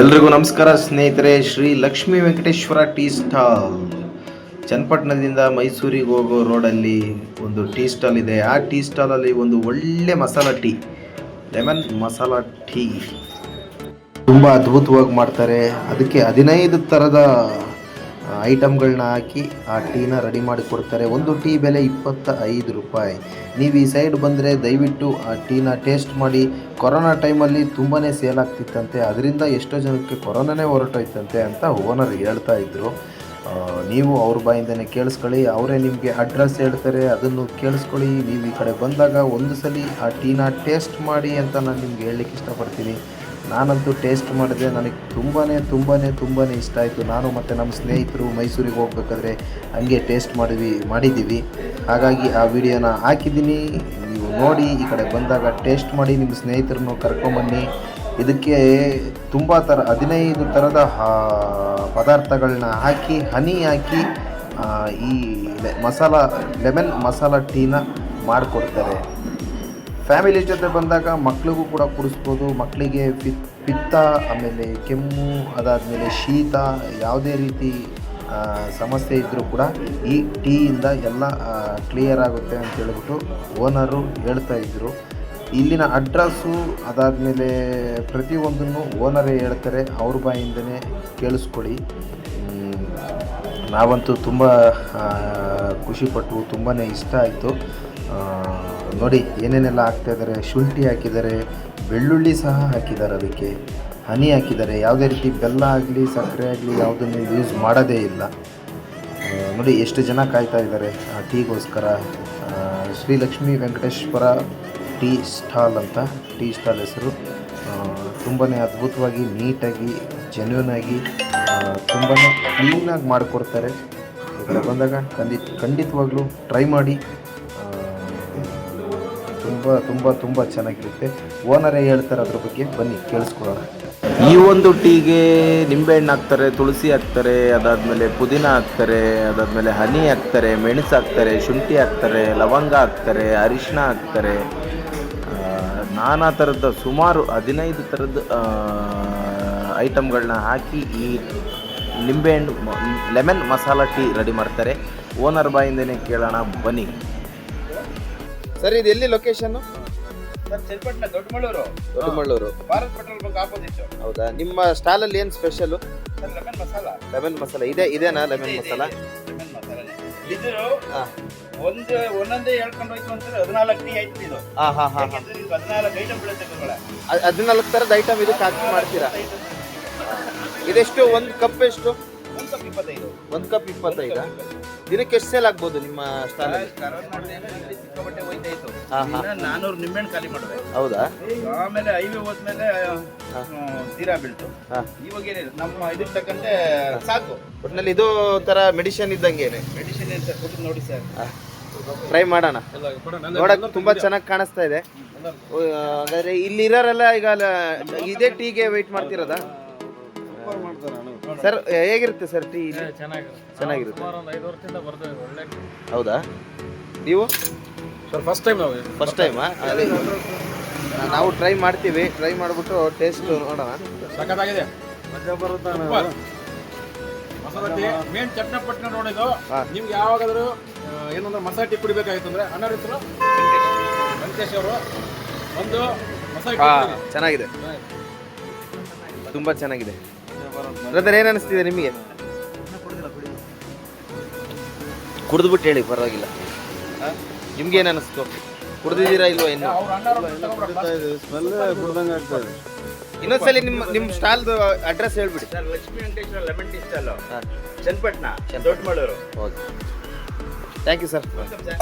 ಎಲ್ರಿಗೂ ನಮಸ್ಕಾರ ಸ್ನೇಹಿತರೆ, ಶ್ರೀ ಲಕ್ಷ್ಮೀ ವೆಂಕಟೇಶ್ವರ ಟೀ ಸ್ಟಾಲ್. ಚನ್ನಪಟ್ಟಣದಿಂದ ಮೈಸೂರಿಗೆ ಹೋಗೋ ರೋಡಲ್ಲಿ ಒಂದು ಟೀ ಸ್ಟಾಲ್ ಇದೆ. ಆ ಟೀ ಸ್ಟಾಲಲ್ಲಿ ಒಂದು ಒಳ್ಳೆ masala tea, lemon masala tea. ತುಂಬ ಅದ್ಭುತವಾಗಿ ಮಾಡ್ತಾರೆ. ಅದಕ್ಕೆ ಹದಿನೈದು ಥರದ ಐಟಮ್ಗಳನ್ನ ಹಾಕಿ ಆ ಟೀನ ರೆಡಿ ಮಾಡಿ ಕೊಡ್ತಾರೆ. ಒಂದು ಟೀ ಬೆಲೆ ಇಪ್ಪತ್ತ ಐದು ರೂಪಾಯಿ. ನೀವು ಈ ಸೈಡ್ ಬಂದರೆ ದಯವಿಟ್ಟು ಆ ಟೀನ ಟೇಸ್ಟ್ ಮಾಡಿ. ಕೊರೋನಾ ಟೈಮಲ್ಲಿ ತುಂಬಾ ಸೇಲ್ ಆಗ್ತಿತ್ತಂತೆ. ಅದರಿಂದ ಎಷ್ಟೋ ಜನಕ್ಕೆ ಕೊರೋನಾನೇ ಹೊರಟೋಯ್ತಂತೆ ಅಂತ ಓನರ್ ಹೇಳ್ತಾ ಇದ್ದರು ನೀವು ಅವ್ರ ಬಾಯಿಂದನೇ ಕೇಳಿಸ್ಕೊಳ್ಳಿ. ಅವರೇ ನಿಮಗೆ ಅಡ್ರೆಸ್ ಹೇಳ್ತಾರೆ. ಅದನ್ನು ಕೇಳಿಸ್ಕೊಳ್ಳಿ. ನೀವು ಈ ಕಡೆ ಬಂದಾಗ ಒಂದು ಸಲ ಆ ಟೀನ ಟೇಸ್ಟ್ ಮಾಡಿ ಅಂತ ನಾನು ನಿಮ್ಗೆ ಹೇಳಲಿಕ್ಕೆ ಇಷ್ಟಪಡ್ತೀನಿ. ನಾನಂತೂ ಟೇಸ್ಟ್ ಮಾಡಿದೆ ನನಗೆ ತುಂಬಾ ತುಂಬಾ ತುಂಬಾ ಇಷ್ಟ ಆಯಿತು. ನಾನು ಮತ್ತು ನಮ್ಮ ಸ್ನೇಹಿತರು ಮೈಸೂರಿಗೆ ಹೋಗ್ಬೇಕಾದ್ರೆ ಹಂಗೆ ಟೇಸ್ಟ್ ಮಾಡಿದ್ವಿ, ಮಾಡಿದ್ದೀವಿ. ಹಾಗಾಗಿ ಆ ವಿಡಿಯೋನ ಹಾಕಿದ್ದೀನಿ. ನೀವು ನೋಡಿ, ಈ ಕಡೆ ಬಂದಾಗ ಟೇಸ್ಟ್ ಮಾಡಿ, ನಿಮ್ಮ ಸ್ನೇಹಿತರನ್ನು ಕರ್ಕೊಂಬನ್ನಿ. ಇದಕ್ಕೆ ತುಂಬ ಥರ ಹದಿನೈದು ಥರದ ಪದಾರ್ಥಗಳನ್ನ ಹಾಕಿ, ಹನಿ ಹಾಕಿ ಈ ಮಸಾಲ, ಲೆಮನ್ ಮಸಾಲ ಟೀನ ಮಾಡಿಕೊಡ್ತಾರೆ. ಫ್ಯಾಮಿಲಿ ಜೊತೆ ಬಂದಾಗ ಮಕ್ಳಿಗೂ ಕೂಡ ಕುಡಿಸ್ಬೋದು ಮಕ್ಕಳಿಗೆ ಪಿತ್ ಪಿತ್ತ, ಆಮೇಲೆ ಕೆಮ್ಮು, ಅದಾದಮೇಲೆ ಶೀತ, ಯಾವುದೇ ರೀತಿ ಸಮಸ್ಯೆ ಇದ್ದರೂ ಕೂಡ ಈ ಟೀಯಿಂದ ಎಲ್ಲ ಕ್ಲಿಯರ್ ಆಗುತ್ತೆ ಅಂತ ಹೇಳ್ಬಿಟ್ಟು ಓನರು ಹೇಳ್ತಾ ಇದ್ದರು ಇಲ್ಲಿನ ಅಡ್ರೆಸ್ಸು, ಅದಾದಮೇಲೆ ಪ್ರತಿಯೊಂದನ್ನು ಓನರೇ ಹೇಳ್ತಾರೆ, ಅವ್ರ ಬಾಯಿಂದನೇ ಕೇಳಿಸ್ಕೊಳ್ಳಿ. ನಾವಂತೂ ತುಂಬ ಖುಷಿಪಟ್ಟು ತುಂಬಾ ಇಷ್ಟ ಆಯಿತು. ನೋಡಿ, ಏನೇನೆಲ್ಲ ಹಾಕ್ತಾಯಿದ್ದಾರೆ ಶುಂಠಿ ಹಾಕಿದ್ದಾರೆ, ಬೆಳ್ಳುಳ್ಳಿ ಸಹ ಹಾಕಿದ್ದಾರೆ ಅದಕ್ಕೆ. ಹನಿ ಹಾಕಿದ್ದಾರೆ. ಯಾವುದೇ ರೀತಿ ಬೆಲ್ಲ ಆಗಲಿ, ಸಕ್ಕರೆ ಆಗಲಿ ಯಾವುದನ್ನು ಯೂಸ್ ಮಾಡೋದೇ ಇಲ್ಲ. ನೋಡಿ, ಎಷ್ಟು ಜನ ಕಾಯ್ತಾ ಇದ್ದಾರೆ? ಆ, ಟೀಗೋಸ್ಕರ ಶ್ರೀಲಕ್ಷ್ಮಿ ಶ್ರೀ ಲಕ್ಷ್ಮೀ ವೆಂಕಟೇಶ್ವರ ಟೀ ಸ್ಟಾಲ್ ಅಂತ, ಟೀ ಸ್ಟಾಲ್ ಹೆಸರು. ತುಂಬಾ ಅದ್ಭುತವಾಗಿ ನೀಟಾಗಿ ಜೆನ್ಯೂನ್ ಆಗಿ ತುಂಬಾ ಕ್ಲೀನಾಗಿ ಮಾಡಿಕೊಡ್ತಾರೆ. ಬಂದಾಗ ಖಂಡಿತ ಖಂಡಿತವಾಗ್ಲೂ ಟ್ರೈ ಮಾಡಿ. ತುಂಬ ತುಂಬ ತುಂಬ ಚೆನ್ನಾಗಿರುತ್ತೆ. ಓನರೇ ಹೇಳ್ತಾರೆ ಅದ್ರ ಬಗ್ಗೆ ಬನ್ನಿ, ಕೇಳಿಸ್ಕೊಳ್ಳೋಣ. ಈ ಒಂದು ಟೀಗೆ ನಿಂಬೆಹಣ್ಣು ಹಾಕ್ತಾರೆ, ತುಳಸಿ ಹಾಕ್ತಾರೆ, ಅದಾದಮೇಲೆ ಪುದೀನ ಹಾಕ್ತಾರೆ, ಅದಾದಮೇಲೆ ಹನಿ ಹಾಕ್ತಾರೆ, ಮೆಣಸು ಹಾಕ್ತಾರೆ, ಶುಂಠಿ ಹಾಕ್ತಾರೆ, ಲವಂಗ ಹಾಕ್ತಾರೆ ಅರಿಶಿನ ಹಾಕ್ತಾರೆ. ನಾನಾ ಥರದ ಸುಮಾರು ಹದಿನೈದು ಥರದ ಐಟಮ್ಗಳನ್ನ ಹಾಕಿ ಈ ನಿಂಬೆಹಣ್ಣು ಲೆಮನ್ ಮಸಾಲ ಟೀ ರೆಡಿ ಮಾಡ್ತಾರೆ. ಓನರ್ ಬಾಯಿಂದನೇ ಕೇಳೋಣ, ಬನ್ನಿ. ಸರ್ ಇದು ಎಲ್ಲಿ location sir Channapatna Doddamallur. Doddamallur. Bharat petrol bunk opposite ಹೌದಾ? ನಿಮ್ಮ ಸ್ಟಾಲಲ್ಲಿ ಏನು special sir lemon masala. Lemon masala. ಇದೆ ಇದೇನಾ ಲೆಮನ್ ಮಸಾಲ? ಲೆಮನ್ ಇದು ಒಂದು ಒಂದೊಂದೇ ಹೇಳ್ಕೊಂಡು ಹೋಯ್ತು ಅಂದ್ರೆ ಹದಿನಾಲ್ಕು ಟೀ ಆಯ್ತು ಇದು. ಹಾಂ ಹಾಂ ಹಾಂ ಯಾಕೆಂದ್ರೆ ಇದು ಹದಿನಾಲ್ಕು ಐಟಮ್ ಬೀಳುತ್ತೆ ಗುರುಗಳೇ. ಹದಿನಾಲ್ಕು ಥರದ ಐಟಮ್ ಇದಕ್ಕೆ ಹಾಕಿ ಮಾಡ್ತೀರಾ? ಇದೆಷ್ಟು? ಒಂದು ಕಪ್ ಎಷ್ಟು? ಒಂದು ಕಪ್ ಇಪ್ಪತ್ತೈದು. ಒಂದು ಕಪ್ ಇಪ್ಪತ್ತೈದಾ. ದಿನಕ್ಕೆ ಎಷ್ಟು ಸೇಲ್ ಆಗ್ಬೋದು ನಿಮ್ಮ ಇಲ್ಲಿ ಸಿಕ್ಕಾಪಟ್ಟೆ ಹೋಯ್ತಾ ಇತ್ತು. ಇನ್ನ ನಾನೂರು ನಿಂಬೆಹಣ್ಣು ಖಾಲಿ ಮಾಡಿದೆ. ಹೌದಾ? ಆಮೇಲೆ ಹೈವೇ ಹೋದ್ಮೇಲೆ ತೀರಾ ಬೀಳ್ತು. ಹಾಂ. ಇವಾಗ ಏನಿಲ್ಲ ನಮ್ಮ ಇದು ತಕ್ಕಂತೆ ಸಾಕು. ಒಟ್ಟಿನಲ್ಲಿ ಇದು ತರ ಮೆಡಿಷನ್ ಇದ್ದಂಗೇನೆ ಮೆಡಿಸಿನ್ ಅಂತ ಕೊಟ್ಟು ನೋಡಿ ಸರ್. ಟ್ರೈ ಮಾಡೋಣ. ನೋಡಕ್ ತುಂಬಾ ಚೆನ್ನಾಗಿ ಕಾಣಿಸ್ತಾ ಇದೆ. ಹಾಗಾದ್ರೆ ಇಲ್ಲಿ ಇರೋರೆಲ್ಲ ಈಗ ಇದೇ ಟೀಗೆ ವೆಯ್ಟ್ ಮಾಡ್ತಿರೋದಾ? ಸರ್ ಹೇಗಿರುತ್ತೆ ಸರ್ ಟೀ ಇಲ್ಲಿ? ಚೆನ್ನಾಗಿರುತ್ತೆ. ಹೌದಾ? ನೀವು? ಸರ್ ಫಸ್ಟ್ ಟೈಮ್ ನಾವು ಫಸ್ಟ್ ಟೈಮಾ ನಾವು ಟ್ರೈ ಮಾಡ್ತೀವಿ. ಟ್ರೈ ಮಾಡಿಬಿಟ್ಟು ಟೇಸ್ಟ್ ನೋಡೋಣ. ಸಖತ್ತಾಗಿದೆ. ಮಸಾಲ ಟೀ ಮೇನ್ ಚನ್ನಪಟ್ಟಣ ನೋಡಿದ್ದು. ಹಾ. ನಿಮ್ಗೆ ಯಾವಾಗಾದ್ರೂ ಆ, ಏನಂದ್ರೆ ಮಸಾಲ ಟೀ ಕುಡಿಬೇಕಾಗಿತ್ತು ಅಂದ್ರೆ ಅಣ್ಣವ್ರ ಹೆಸರು ವೆಂಕಟೇಶ್ ಅವರು ಒಂದು ಮಸಾಲೆ ಟೀ ಕುಡೀರಿ. ಚೆನ್ನಾಗಿದೆ. ತುಂಬಾ ಚೆನ್ನಾಗಿದೆ. ಬ್ರದರ್ ಏನ್ ಅನಿಸ್ತಿದೆ ನಿಮಗೆ? ಕುಡಿದ್ಬಿಟ್ಟು ಹೇಳಿ ಪರವಾಗಿಲ್ಲ. ನಿಮ್ಗೆ ಏನು ಅನಿಸ್ತು? ಕುಡ್ದಿದ್ದೀರಾ ಇಲ್ವಾ ಇನ್ನು. ಇನ್ನೊಂದ್ಸಲಿ ನಿಮ್ಮ ನಿಮ್ಮ ಸ್ಟಾಲ್ದು ಅಡ್ರೆಸ್ ಹೇಳ್ಬಿಡಿ. Sir Lakshmi Venkateshwara lemon tea stall. Channapatna Doddamallur. Okay. Thank you sir welcome sir